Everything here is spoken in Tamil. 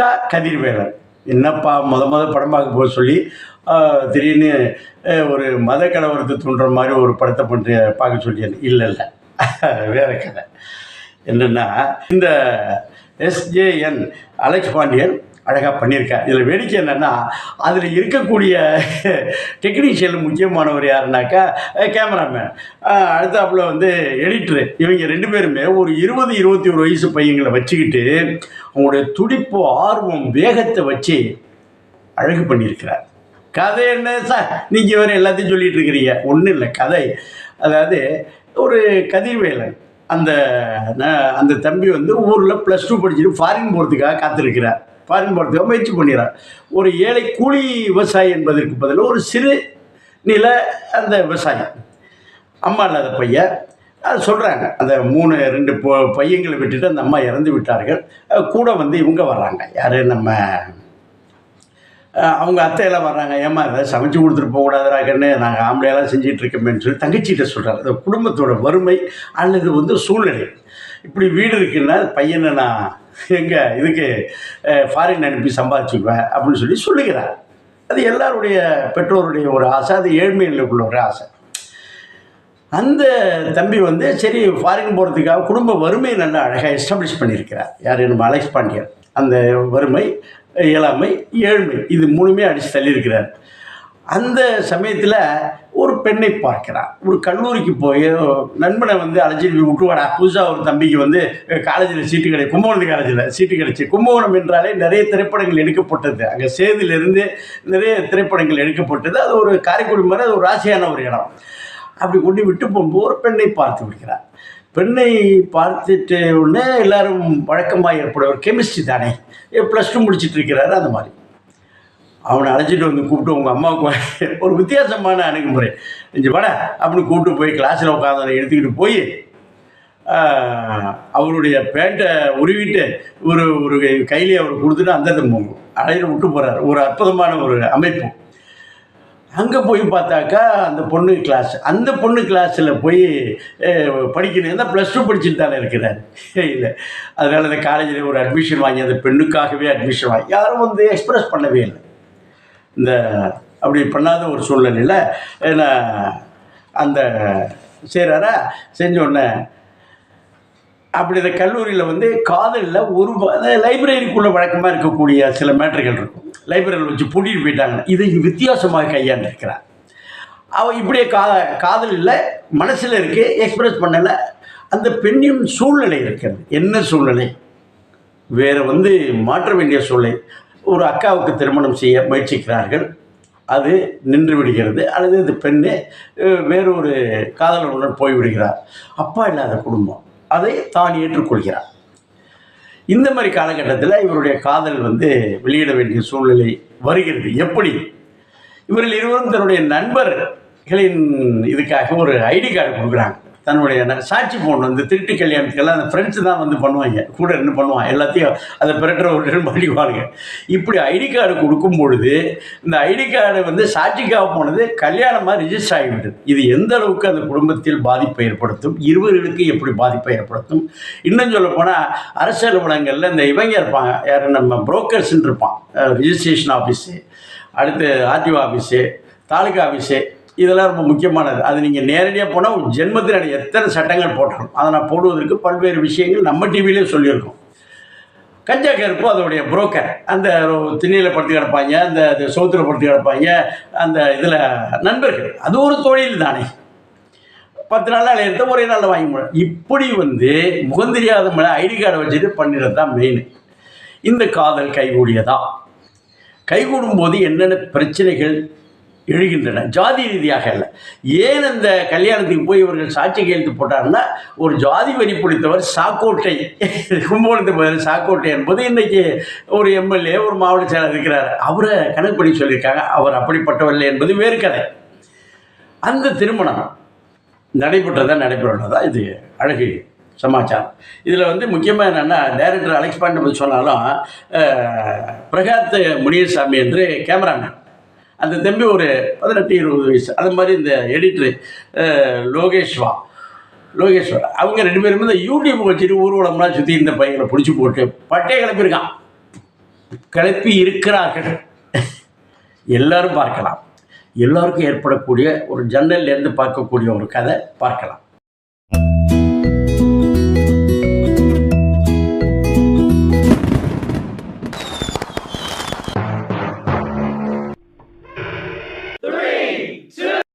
கூப்பிட்டா கதிர்வேலன் என்னப்பா முத முத படம் பார்க்க போக சொல்லி திடீர்னு ஒரு மத கலவரத்தை தூண்டுற மாதிரி ஒரு படத்தை பண்ணி பார்க்க சொல்லியேன் இல்லை இல்லை. வேற கதை. என்னென்னா இந்த எஸ்ஜேஎன் அலெக்ஸ் பாண்டியன் அழகாக பண்ணியிருக்கார். இதில் வேடிக்கை என்னென்னா அதில் இருக்கக்கூடிய டெக்னீஷியன் முக்கியமானவர் யாருனாக்கா கேமராமேன் அடுத்தாப்புல வந்து எடிட்ரு இவங்க ரெண்டு பேருமே ஒரு இருபது இருபத்தி ஒரு வயசு பையங்களை வச்சுக்கிட்டு அவங்களுடைய துடிப்பு ஆர்வம் வேகத்தை வச்சு அழகு பண்ணியிருக்கிறார். கதை என்ன சார்? நீங்கள் வேறு எல்லாத்தையும் சொல்லிகிட்டு இருக்கிறீங்க. ஒன்றும் இல்லை. கதை. அதாவது ஒரு கதிர்வேலன். அந்த அந்த தம்பி வந்து ஊரில் ப்ளஸ் டூ படிச்சுட்டு ஃபாரின் போகிறதுக்காக காத்திருக்கிறார். ஃபாரின் முயற்சி பண்ணிடுறார். ஒரு ஏழை கூலி விவசாயி என்பதற்கு பதிலாக ஒரு சிறு நில அந்த விவசாயி. அம்மா இல்லாத பையன். அது சொல்கிறாங்க அந்த மூணு ரெண்டு பொ பையங்களை விட்டுட்டு அந்த அம்மா இறந்து விட்டார்கள். கூட வந்து இவங்க வர்றாங்க. யார்? நம்ம அவங்க அத்தையெல்லாம் வர்றாங்க. ஏமா இதை சமைச்சு கொடுத்துட்டு போகக்கூடாதுடா கண்ணு. நாங்கள் ஆம்பளையெல்லாம் செஞ்சிட்டு இருக்கோமேன்னு சொல்லி தங்கச்சிகிட்ட சொல்கிறார் அந்த குடும்பத்தோட வறுமை அல்லது வந்து சூழ்நிலை. இப்படி வீடு இருக்குன்னா பையனை நான் எங்கே? இதுக்கு ஃபாரின் அனுப்பி சம்பாதிச்சுக்குவேன் அப்படின்னு சொல்லி சொல்லுகிறார். அது எல்லாருடைய பெற்றோருடைய ஒரு ஆசை அது ஏழ்மையிலுக்குள்ள ஒரு ஆசை. அந்த தம்பி வந்து சரி ஃபாரின் போகிறதுக்காக குடும்ப வறுமையை நல்லா அழகாக எஸ்டாப்ளிஷ் பண்ணியிருக்கிறார். யார் நம்ம அலெக்ஸ் பாண்டியன். அந்த வறுமை இயலாமை ஏழ்மை இது மூணுமே அடித்து தள்ளியிருக்கிறார். அந்த சமயத்தில் ஒரு பெண்ணை பார்க்கிறார். ஒரு கல்லூரிக்கு போய் நண்பனை வந்து அழைச்சிட்டு விட்டுவாடா. புதுசாக ஒரு தம்பிக்கு வந்து காலேஜில் சீட்டு கிடை கும்பகோணம் காலேஜில் சீட்டு கிடைச்சி. கும்பகோணம் என்றாலே நிறைய திரைப்படங்கள் எடுக்கப்பட்டது. அங்கே சேதியிலிருந்து நிறைய திரைப்படங்கள் எடுக்கப்பட்டது. அது ஒரு காரைக்குடி மாதிரி அது ஒரு ராசியான ஒரு இடம். அப்படி கொண்டு விட்டு போகும்போது ஒரு பெண்ணை பார்த்து விடுகிறார். பெண்ணை பார்த்துட்டு உடனே எல்லாரும் வழக்கமாக ஏற்பட ஒரு கெமிஸ்ட்ரி தானே. ப்ளஸ் டூ முடிச்சிட்டு இருக்கிறாரு அந்த மாதிரி. அவனை அழைச்சிட்டு வந்து கூப்பிட்டு உங்கள் அம்மாவுக்கு ஒரு வித்தியாசமான அணுகுமுறை. இஞ்சி வாடா அப்படின்னு கூப்பிட்டு போய் கிளாஸில் உட்காந்து எடுத்துக்கிட்டு போய் அவருடைய பேண்ட்டை உருவிட்டு ஒரு ஒரு கையிலே அவர் கொடுத்துட்டு அந்த அழையில் விட்டு போகிறார் ஒரு அற்புதமான ஒரு அமைப்பு. அங்கே போய் பார்த்தாக்கா அந்த பொண்ணு கிளாஸ் அந்த பொண்ணு கிளாஸில் போய் படிக்கணும். தான் ப்ளஸ் டூ படிச்சுட்டு தானே இருக்கிறார். இல்லை. அதனால் அந்த காலேஜில் ஒரு அட்மிஷன் வாங்கி அந்த பெண்ணுக்காகவே அட்மிஷன் வாங்கி யாரும் வந்து எக்ஸ்பிரஸ் பண்ணவே இல்லை. இந்த அப்படி பண்ணாத ஒரு சூழ்நிலையில் என்ன அந்த செய்கிறாரா செஞ்ச உடனே அப்படி இந்த கல்லூரியில் வந்து காதலில் ஒரு லைப்ரரிக்குள்ளே வழக்கமாக இருக்கக்கூடிய சில மேட்டர்கள் இருக்கும். லைப்ரரியில் வச்சு பூட்டிட்டு போயிட்டாங்க. இதை வித்தியாசமாக கையாண்டிருக்கிறார். அவள் இப்படியே கா காதல் இல்லை மனசில் இருக்கு எக்ஸ்பிரஸ் பண்ணலை. அந்த பெண்ணின் சூழ்நிலை இருக்கிறது. என்ன சூழ்நிலை? வேறு வந்து மாற்ற வேண்டிய சூழ்நிலை. ஒரு அக்காவுக்கு திருமணம் செய்ய முயற்சிக்கிறார்கள். அது நின்று விடுகிறது. அல்லது இந்த பெண்ணு வேறு ஒரு காதலனுடன் போய்விடுகிறார் அப்பா இல்லாத குடும்பம். அதை தான் ஏற்றுக்கொள்கிறார். இந்த மாதிரி காலகட்டத்தில் இவருடைய காதல் வந்து வெளியிட வேண்டிய சூழ்நிலை வருகிறது. எப்படி? இவர்கள் இருவரும் தன்னுடைய நண்பர்களின் இதுக்காக ஒரு ஐடி கார்டு கொடுக்குறாங்க. தன்னுடைய சாட்சி போன் வந்து திருட்டு கல்யாணத்துக்கெல்லாம் அந்த ஃப்ரெண்ட்ஸு தான் வந்து பண்ணுவாங்க. கூட இருந்து பண்ணுவான் எல்லாத்தையும் அதை பிறட்டுற ஒரு மாட்டிக்குவாங்க இப்படி ஐடி கார்டு கொடுக்கும் பொழுது இந்த ஐடி கார்டு வந்து சாட்சிக்காக போனது கல்யாணமாக ரிஜிஸ்டர் ஆகிவிட்டது இது எந்த அளவுக்கு அந்த குடும்பத்தில் பாதிப்பை ஏற்படுத்தும்? இருவர்களுக்கு எப்படி பாதிப்பை ஏற்படுத்தும்? இன்னும் சொல்ல போனால் அரசு அலுவலகங்களில் இந்த இவங்க இருப்பாங்க. யார்? நம்ம புரோக்கர்ஸ்ன்னு இருப்பான். ரிஜிஸ்ட்ரேஷன் ஆஃபீஸு அடுத்து ஆர்டிஓ ஆஃபீஸு தாலுகா ஆஃபீஸு இதெல்லாம் ரொம்ப முக்கியமானது. அது நீங்கள் நேரடியாக போனால் உங்கள் எத்தனை சட்டங்கள் போட்டாலும் அதை நான் போடுவதற்கு பல்வேறு விஷயங்கள் நம்ம டிவிலே சொல்லியிருக்கோம். கஞ்சா கருப்பு அதோடைய புரோக்கர் அந்த திண்ணியில் படுத்து கிடப்பாங்க அந்த சோத்துல படுத்து கிடப்பாங்க அந்த இதில் நண்பர்கள். அது ஒரு தொழில் தானே. பத்து நாளில் எடுத்த ஒரே நாளில் வாங்கி முடியும் இப்படி வந்து முகம் தெரியாத மேலே ஐடி கார்டை வச்சுட்டு பண்ணிடுறது தான் மெயின் இந்த காதல் கைகூடியதா? கைகூடும் போது என்னென்ன பிரச்சனைகள் எழுகின்றன. ஜாதி ரீதியாக அல்ல. ஏன் அந்த கல்யாணத்துக்கு போய் இவர்கள் சாட்சி கையெழுத்து போட்டாருன்னா ஒரு ஜாதி வரி பிடித்தவர் சாக்கோட்டை. கும்பகோணத்து பதில் சாக்கோட்டை என்பது இன்றைக்கி ஒரு எம்எல்ஏ ஒரு மாவட்ட செயலர் இருக்கிறார். அவரை கணக்கு பண்ணி சொல்லியிருக்காங்க. அவர் அப்படிப்பட்டவர்கள் என்பது வேறு கதை. அந்த திருமணம் நடைபெற்றதா நடைபெறதா இது அழகு சமாச்சாரம். இதில் வந்து முக்கியமாக என்னென்னா டைரக்டர் அலெக்ஸ் பாண்டை சொன்னாலும் பிரகாத் முனியசாமி என்று கேமராமேன் அந்த தம்பி ஒரு பதினெட்டு இருபது வயசு. அது மாதிரி இந்த எடிட்ரு லோகேஷ்வா. லோகேஸ்வர் அவங்க ரெண்டு பேருமே இந்த யூடியூப் வச்சுட்டு ஊர்வலம்லாம் சுற்றி இந்த பையனை பிடிச்சி போட்டு பட்டையை கிளப்பியிருக்கான். கிளப்பி இருக்கிறார்கள். எல்லாரும் பார்க்கலாம். எல்லாருக்கும் ஏற்படக்கூடிய ஒரு ஜன்னல்லேருந்து பார்க்கக்கூடிய ஒரு கதை பார்க்கலாம்.